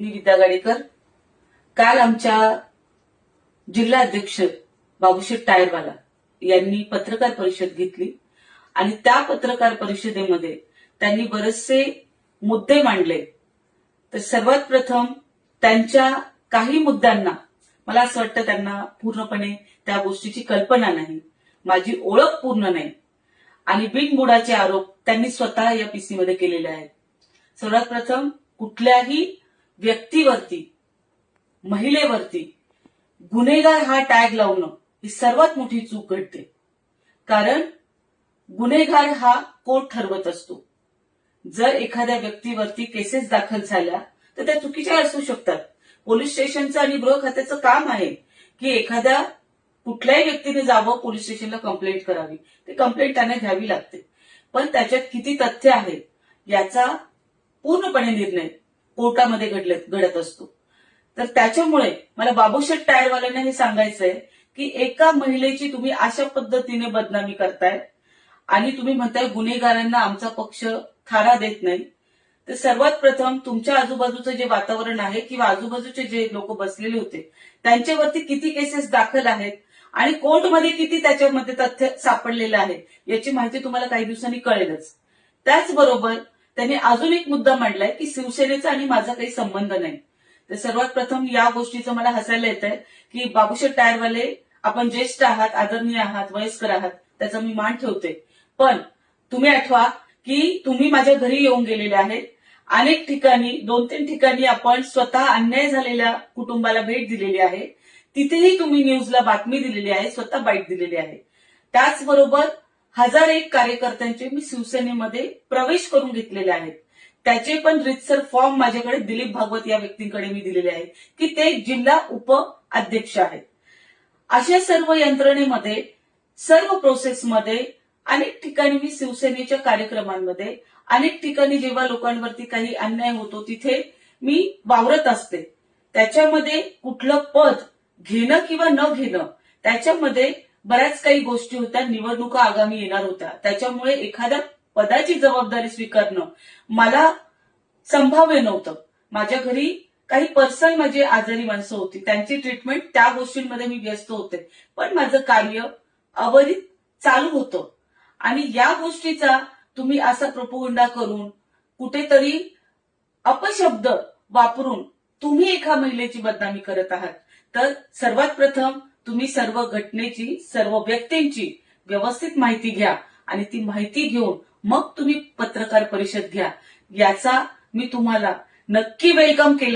मी गीता गाडीकर. काल आमच्या जिल्हा अध्यक्ष बाबूशेठ टायरवाला यांनी पत्रकार परिषद घेतली आणि त्या पत्रकार परिषदेमध्ये त्यांनी बरेचसे मुद्दे मांडले. तर सर्वात प्रथम त्यांच्या काही मुद्द्यांना मला असं वाटतं त्यांना पूर्णपणे त्या गोष्टीची कल्पना नाही. माझी ओळख पूर्ण नाही. आणि बिनबुडाचे आरोप त्यांनी स्वतः या पीसी मध्ये केलेले आहेत. सर्वात प्रथम कुठल्याही व्यक्तीवरती महिलेवरती गुन्हेगार हा टॅग लावणं ही सर्वात मोठी चूक घडते. कारण गुन्हेगार हा कोर्ट ठरवत असतो. जर एखाद्या व्यक्तीवरती केसेस दाखल झाल्या तर त्या चुकीच्या असू शकतात. पोलीस स्टेशनचं आणि गृह खात्याचं काम आहे की एखाद्या कुठल्याही व्यक्तीने जावं पोलीस स्टेशनला कंप्लेंट करावी. ते कंप्लेंट त्यांना घ्यावी लागते. पण त्याच्यात किती तथ्य आहे याचा पूर्णपणे निर्णय कोर्टामध्ये घडले- घडत असतो. तर त्याच्यामुळे मला बाबूशेठ टायरवाल्यांना हे सांगायचंय की एका महिलेची तुम्ही अशा पद्धतीने बदनामी करताय आणि तुम्ही म्हणताय गुन्हेगारांना आमचा पक्ष थारा देत नाही. तर सर्वात प्रथम तुमच्या आजूबाजूचं जे वातावरण आहे किंवा आजूबाजूचे जे लोक बसलेले होते त्यांच्यावरती किती केसेस दाखल आहेत आणि कोर्टमध्ये किती त्याच्यामध्ये तथ्य सापडलेलं आहे याची माहिती तुम्हाला काही दिवसांनी कळेलच. त्याचबरोबर त्यांनी अजून एक मुद्दा मांडलाय की शिवसेनेचा आणि माझा काही संबंध नाही. तर सर्वात प्रथम या गोष्टीचं मला हसायला येत आहे की बाबूशेठ टायरवाले आपण ज्येष्ठ आहात आदरणीय आहात वयस्कर आहात त्याचा मी मान ठेवते. पण तुम्ही आठवा की तुम्ही माझ्या घरी येऊन गेलेले आहेत. अनेक ठिकाणी दोन तीन ठिकाणी आपण स्वतः अन्याय झालेल्या कुटुंबाला भेट दिलेली आहे. तिथेही तुम्ही न्यूजला बातमी दिलेली आहे स्वतः बाईट दिलेली आहे. त्याचबरोबर हजार एक कार्यकर्त्यांचे मी शिवसेनेमध्ये प्रवेश करून घेतलेले आहेत. त्याचे पण रितसर फॉर्म माझ्याकडे दिलीप भागवत या व्यक्तींकडे मी दिलेले आहेत की ते जिल्हा उप अध्यक्ष आहेत. अशा सर्व यंत्रणेमध्ये सर्व प्रोसेसमध्ये अनेक ठिकाणी मी शिवसेनेच्या कार्यक्रमांमध्ये अनेक ठिकाणी जेव्हा लोकांवरती काही अन्याय होतो तिथे मी वावरत असते. त्याच्यामध्ये कुठलं पद घेणं किंवा न घेणं त्याच्यामध्ये बऱ्याच काही गोष्टी होत्या निवडणुका आगामी येणार होत्या. त्याच्यामुळे एखाद्या पदाची जबाबदारी स्वीकारणं मला संभाव्य नव्हतं. माझ्या घरी काही पर्सनल माझी आजारी माणसं होती. त्यांची ट्रीटमेंट त्या गोष्टींमध्ये मी व्यस्त होते. पण माझं कार्य अवरित चालू होतं. आणि या गोष्टीचा तुम्ही असा प्रपोगंडा करून कुठेतरी अपशब्द वापरून तुम्ही एका महिलेची बदनामी करत आहात. तर सर्वात प्रथम तुम्ही सर्व घटनेची सर्व व्यक्तींची व्यवस्थित माहिती घ्या आणि ती माहिती घेऊन मग तुम्ही पत्रकार परिषद घ्या. याचा मी तुम्हाला नक्की वेलकम केला.